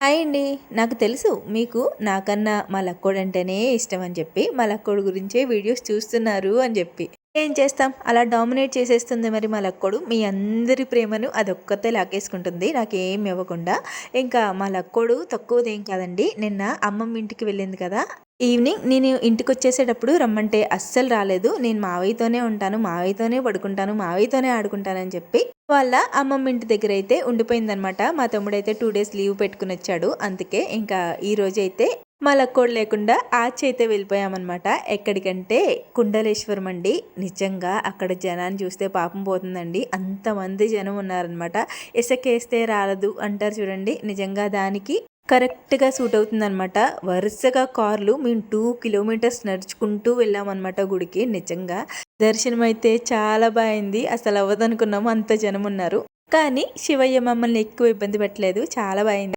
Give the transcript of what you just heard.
Hi అండి. నాకు తెలుసు మీకు నాకన్నా మా లక్కోడు అంటేనే ఇష్టం అని చెప్పి మా లక్కోడు గురించే వీడియోస్ చూస్తున్నారు అని చెప్పి. ఏం చేస్తాం? అలా డామినేట్ చేసేస్తుంది మరి మా లక్కోడు. మీ అందరి ప్రేమను అదొక్కతే లాకేసుకుంటుంది నాకేం ఇవ్వకుండా. ఇంకా మా లక్కోడు తక్కువదేం కాదండి. నిన్న అమ్మమ్మ ఇంటికి వెళ్ళింది కదా. ఈవినింగ్ నేను ఇంటికి వచ్చేసేటప్పుడు రమ్మంటే అస్సలు రాలేదు. నేను మావయ్యతోనే ఉంటాను మావయ్యతోనే పడుకుంటాను మావయ్యతోనే ఆడుకుంటానని చెప్పి వాళ్ళ అమ్మమ్మ ఇంటి దగ్గర అయితే ఉండిపోయిందనమాట. మా తమ్ముడైతే టూ డేస్ లీవ్ పెట్టుకుని వచ్చాడు అందుకే ఇంకా ఈ రోజు అయితే మా లక్కోడు లేకుండా ఆచి అయితే వెళ్ళిపోయామన్నమాట ఎక్కడికంటే కుండలేశ్వరం అండి. నిజంగా అక్కడ జనాన్ని చూస్తే పాపం పోతుందండి. అంతమంది జనం ఉన్నారనమాట. ఇసకేస్తే రాలదు అంటారు చూడండి. నిజంగా దానికి కరెక్ట్గా సూట్ అవుతుందన్నమాట. వరుసగా కార్లు మేము టూ కిలోమీటర్స్ నడుచుకుంటూ వెళ్ళామన్నమాట గుడికి. నిజంగా దర్శనం అయితే చాలా బాగుంది అసలు అవ్వదనుకున్నాము అంత జనం ఉన్నారు. కానీ శివయ్య మమ్మల్ని ఎక్కువ ఇబ్బంది పెట్టలేదు. చాలా బాగుంది